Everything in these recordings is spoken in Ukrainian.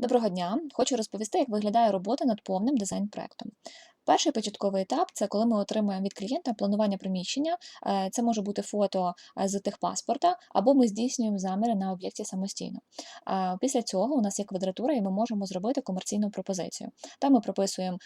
Доброго дня! Хочу розповісти, як виглядає робота над повним дизайн-проектом. Перший початковий етап це коли ми отримуємо від клієнта планування приміщення. Е, Це може бути фото е, з техпаспорта, або ми здійснюємо заміри на об'єкті самостійно. Е, Після цього у нас є квадратура, і ми можемо зробити комерційну пропозицію. Там ми прописуємо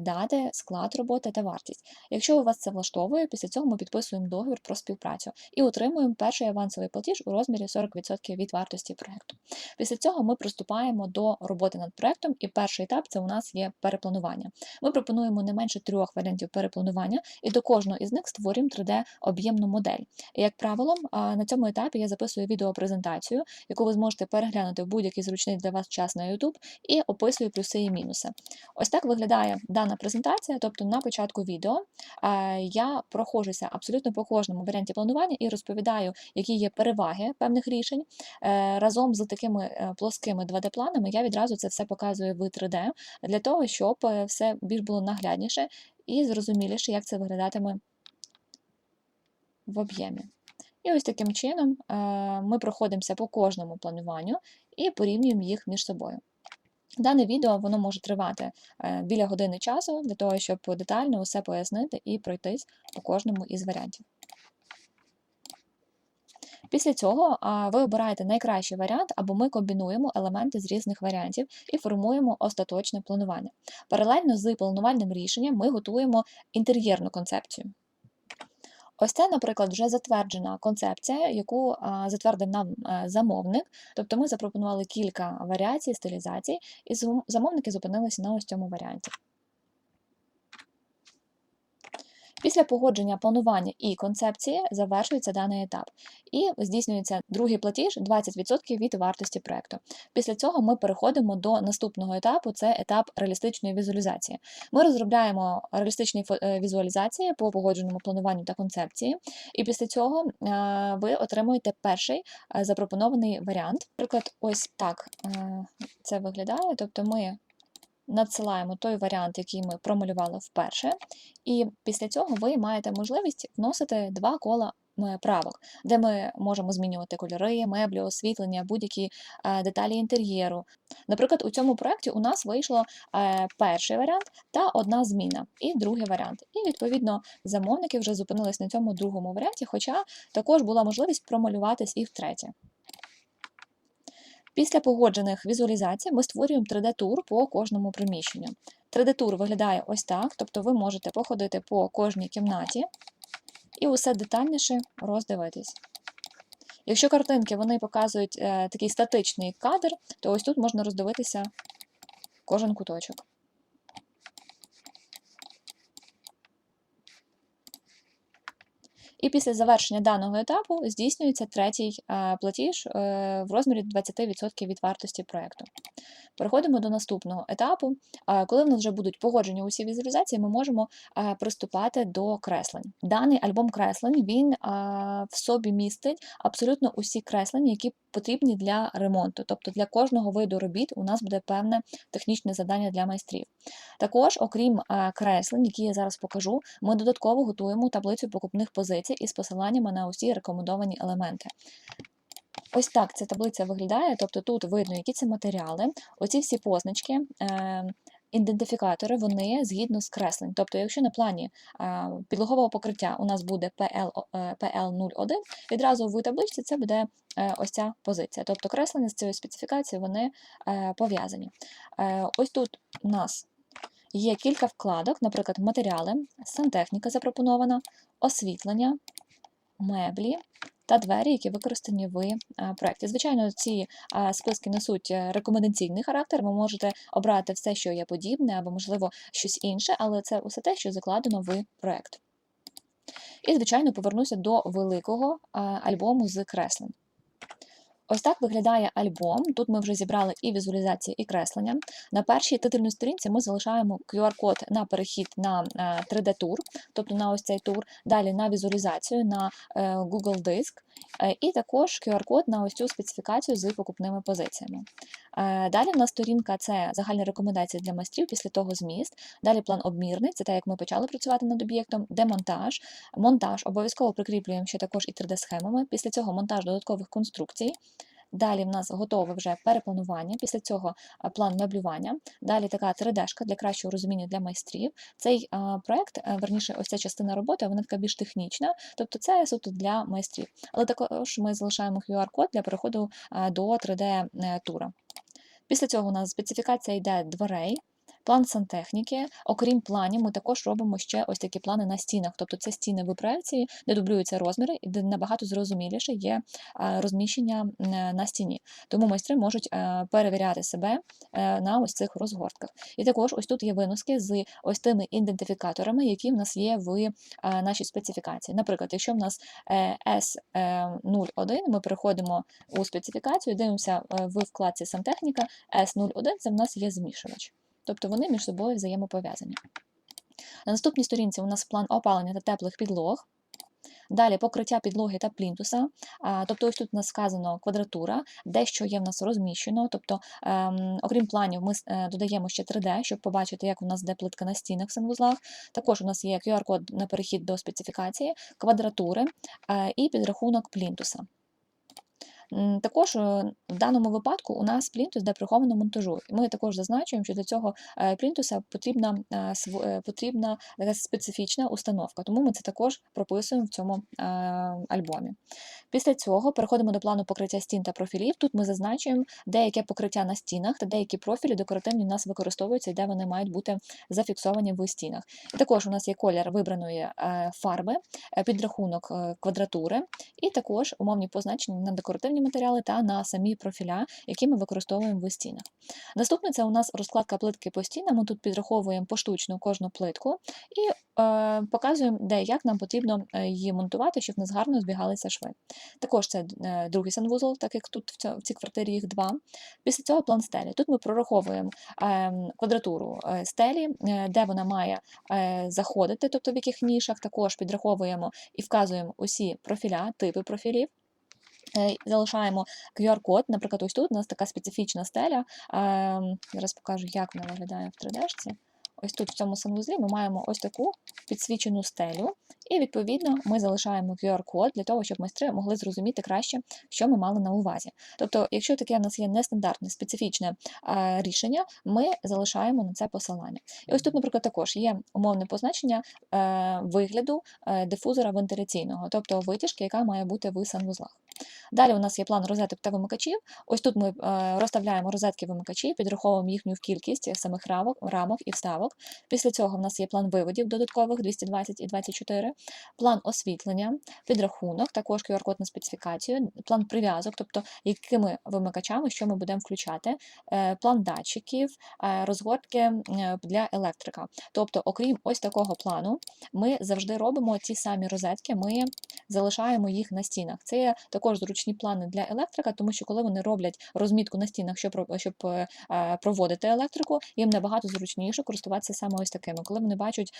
дати, склад роботи та вартість. Якщо у вас це влаштовує, після цього ми підписуємо договір про співпрацю і отримуємо перший авансовий платіж у розмірі 40% від вартості проекту. Після цього ми приступаємо до роботи над проектом, і перший етап це у нас є перепланування. Ми пропонуємо не менше трьох варіантів перепланування, і до кожного із них створюємо 3D-об'ємну модель. І, як правило, на цьому етапі я записую відеопрезентацію, яку ви зможете переглянути в будь-який зручний для вас час на YouTube, і описую плюси і мінуси. Ось так виглядає дана презентація, тобто на початку відео я проходжуся абсолютно по кожному варіанті планування і розповідаю, які є переваги певних рішень. Е, Разом з такими е, плоскими 2D-планами я відразу це все показую в 3D для того, щоб е, все більш було наглядніше і зрозуміліше, як це виглядатиме в об'ємі. І ось таким чином е, ми проходимося по кожному плануванню і порівнюємо їх між собою. Дане відео воно може тривати е, біля години часу для того, щоб детально усе пояснити і пройтись по кожному із варіантів. Після цього ви обираєте найкращий варіант, або ми комбінуємо елементи з різних варіантів і формуємо остаточне планування. Паралельно з планувальним рішенням ми готуємо інтер'єрну концепцію. Ось це, наприклад, вже затверджена концепція, яку затвердив нам а, замовник. Тобто ми запропонували кілька варіацій, стилізацій, і замовники зупинилися на ось цьому варіанті. Після погодження планування і концепції завершується даний етап і здійснюється другий платіж 20% від вартості проекту. Після цього ми переходимо до наступного етапу це етап реалістичної візуалізації. Ми розробляємо реалістичні е, візуалізації по погодженому плануванню та концепції, і після цього е, ви отримуєте перший е, запропонований варіант. Наприклад, ось так це виглядає. Тобто ми надсилаємо той варіант, який ми промалювали вперше, і після цього ви маєте можливість вносити два кола правок, де ми можемо змінювати кольори, меблі, освітлення, будь-які е, деталі інтер'єру. Наприклад, у цьому проєкті у нас вийшло е, перший варіант та одна зміна, і другий варіант. І відповідно замовники вже зупинились на цьому другому варіанті, хоча також була можливість промалюватись і втретє. Після погоджених візуалізацій ми створюємо 3D-тур по кожному приміщенню. 3D-тур виглядає ось так, тобто ви можете походити по кожній кімнаті і усе детальніше роздивитись. Якщо картинки вони показують е, такий статичний кадр, то ось тут можна роздивитися кожен куточок. І після завершення даного етапу здійснюється третій е, платіж е, в розмірі 20% від вартості проєкту. Переходимо до наступного етапу. Е, Коли в нас вже будуть погоджені усі візуалізації, ми можемо приступати до креслень. Даний альбом креслень він в собі містить абсолютно усі креслення, які потрібні для ремонту. Тобто для кожного виду робіт у нас буде певне технічне завдання для майстрів. Також, окрім креслень, які я зараз покажу, ми додатково готуємо таблицю покупних позицій із посиланнями на усі рекомендовані елементи. Ось так ця таблиця виглядає, тобто тут видно, які це матеріали. Оці всі позначки, е, ідентифікатори, вони згідно з креслень. Тобто, якщо на плані е, підлогового покриття у нас буде PL, е, PL01, відразу в табличці це буде ось ця позиція. Тобто креслення з цією специфікацією вони пов'язані. Ось тут у нас Є кілька вкладок, наприклад, матеріали, сантехніка запропонована, освітлення, меблі та двері, які використані в е, проєкті. Звичайно, ці е, списки несуть е, рекомендаційний характер. Ви можете обрати все, що є подібне, або, можливо, щось інше, але це усе те, що закладено в проєкт. І, звичайно, повернуся до великого альбому з креслень. Ось так виглядає альбом. Тут ми вже зібрали і візуалізації, і креслення. На першій титульній сторінці ми залишаємо QR-код на перехід на 3D-тур, тобто на ось цей тур, далі на візуалізацію на е, Google Диск, е, і також QR-код на ось цю специфікацію з покупними позиціями. Е, Далі в нас сторінка це загальні рекомендації для майстрів, після того зміст. Далі план обмірний, це те, як ми почали працювати над об'єктом, демонтаж, монтаж. Обов'язково прикріплюємо ще також і 3D-схемами. Після цього монтаж додаткових конструкцій. Далі в нас готове вже перепланування. Після цього план меблювання. Далі така 3D-шка для кращого розуміння для майстрів. Цей проєкт, проект, верніше, ось ця частина роботи, вона така більш технічна, тобто це суто для майстрів. Але також ми залишаємо QR-код для переходу до 3D-тура. Після цього у нас специфікація йде дверей. План сантехніки. Окрім планів, ми також робимо ще ось такі плани на стінах. Тобто це стіни в де дублюються розміри, і де набагато зрозуміліше є розміщення е, на стіні. Тому майстри можуть е, перевіряти себе е, на ось цих розгортках. І також ось тут є виноски з ось тими ідентифікаторами, які в нас є в нашій специфікації. Наприклад, якщо в нас е, S01, ми переходимо у специфікацію, дивимося в вкладці сантехніка, S01 це в нас є змішувач. Тобто вони між собою взаємопов'язані. На наступній сторінці у нас план опалення та теплих підлог. Далі покриття підлоги та плінтуса. Тобто, ось тут у нас сказано квадратура, дещо є в нас розміщено. Тобто, ем, окрім планів, ми е, додаємо ще 3D, щоб побачити, як у нас де плитка на стінах в санвузлах. Також у нас є QR-код на перехід до специфікації, квадратури е, і підрахунок плінтуса. Також е, в даному випадку у нас плінтус де приховано монтажу. Ми також зазначуємо, що для цього е, плінтуса потрібна, е, потрібна така специфічна установка, тому ми це також прописуємо в цьому альбомі. Після цього переходимо до плану покриття стін та профілів. Тут ми зазначуємо деяке покриття на стінах та деякі профілі декоративні у нас використовуються де вони мають бути зафіксовані в стінах. І також у нас є колір вибраної фарби, підрахунок квадратури, і також умовні позначення на декоративні матеріали та на самі профіля, які ми використовуємо в стінах. Наступне це у нас розкладка плитки по стінам. Ми тут підраховуємо поштучно кожну плитку і е, показуємо, де як нам потрібно е, її монтувати, щоб в нас гарно збігалися шви. Також це е, другий санвузол, так як тут в, цій квартирі їх два. Після цього план стелі. Тут ми прораховуємо е, квадратуру е, стелі, де вона має заходити, тобто в яких нішах. Також підраховуємо і вказуємо усі профіля, типи профілів. Е, Залишаємо QR-код. Наприклад, ось тут у нас така специфічна стеля. Зараз покажу, як вона виглядає в 3D-шці. Ось тут в цьому санвузлі ми маємо ось таку підсвічену стелю, і відповідно ми залишаємо QR-код для того, щоб майстри могли зрозуміти краще, що ми мали на увазі. Тобто, якщо таке в нас є нестандартне специфічне е, рішення, ми залишаємо на це посилання. І ось тут, наприклад, також є умовне позначення е, вигляду е, дифузора вентиляційного, тобто витяжки, яка має бути в санвузлах. Далі у нас є план розеток та вимикачів. Ось тут ми е, розставляємо розетки вимикачі, підраховуємо їхню кількість самих рамок, рамок і вставок. Після цього в нас є план виводів додаткових 220 і 24, план освітлення, підрахунок, також QR-код на специфікацію, план прив'язок, тобто якими вимикачами, що ми будемо включати, е, план датчиків, е, розгортки для електрика. Тобто, окрім ось такого плану, ми завжди робимо ті самі розетки, ми залишаємо їх на стінах. Це є також зручні плани для електрика, тому що коли вони роблять розмітку на стінах, щоб, щоб е, проводити електрику, їм набагато зручніше користуватися саме ось такими, коли вони бачать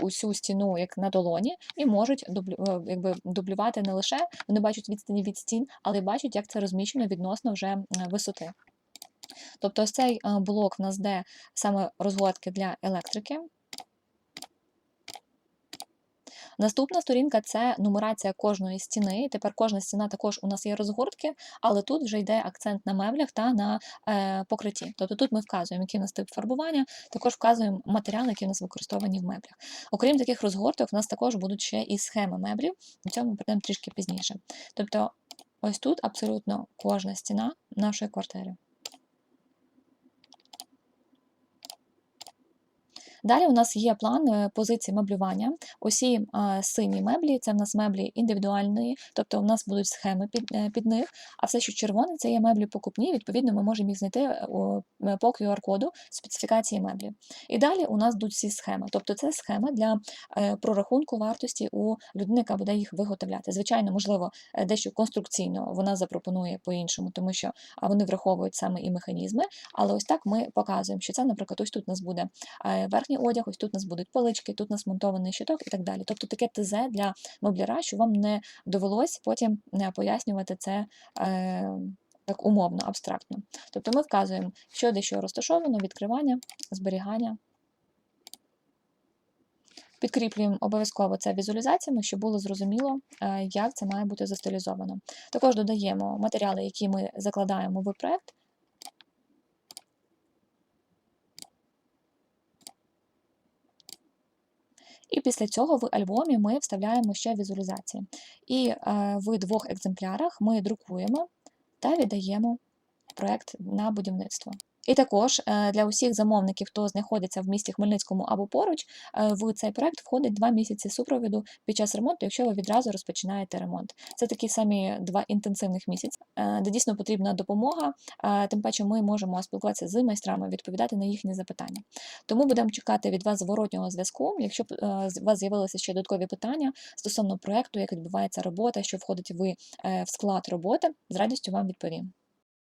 усю стіну як на долоні і можуть дублю, е, якби, дублювати не лише вони бачать відстані від стін, але й бачать, як це розміщено відносно вже висоти. Тобто ось цей е, блок в нас де саме розгортки для електрики. Наступна сторінка це нумерація кожної стіни. Тепер кожна стіна також у нас є розгортки, але тут вже йде акцент на меблях та на е, покритті. Тобто тут ми вказуємо, який у нас тип фарбування, також вказуємо матеріали, які у нас використовані в меблях. Окрім таких розгорток, у нас також будуть ще і схеми меблів. До цього ми прийдемо трішки пізніше. Тобто, ось тут абсолютно кожна стіна нашої квартири. Далі у нас є план е, позиції меблювання. Усі сині меблі це в нас меблі індивідуальні, тобто у нас будуть схеми під, е, під них, а все, що червоне, це є меблі покупні. Відповідно, ми можемо їх знайти е, по QR-коду специфікації меблів. І далі у нас йдуть всі схеми. Тобто це схема для прорахунку вартості у людини, яка буде їх виготовляти. Звичайно, можливо, дещо конструкційно вона запропонує по-іншому, тому що вони враховують саме і механізми. Але ось так ми показуємо, що це, наприклад, ось тут у нас буде е, верхній одяг, ось тут у нас будуть полички, тут у нас монтований щиток і так далі. Тобто таке ТЗ для мобляра, що вам не довелось потім е, пояснювати це. е, Так умовно, абстрактно. Тобто ми вказуємо, що де що розташовано, відкривання, зберігання. Підкріплюємо обов'язково це візуалізаціями, щоб було зрозуміло, е, як це має бути застилізовано. Також додаємо матеріали, які ми закладаємо в проект. І після цього в альбомі ми вставляємо ще візуалізації. І е, в двох екземплярах ми друкуємо та віддаємо проект на будівництво. І також е, для усіх замовників, хто знаходиться в місті Хмельницькому або поруч, е, в цей проект входить два місяці супровіду під час ремонту, якщо ви відразу розпочинаєте ремонт. Це такі самі два інтенсивних місяці, е, де дійсно потрібна допомога. Тим паче ми можемо спілкуватися з майстрами, відповідати на їхні запитання. Тому будемо чекати від вас зворотнього зв'язку. Якщо у вас з'явилися ще додаткові питання стосовно проекту, як відбувається робота, що входить в, е, в склад роботи, з радістю вам відповім.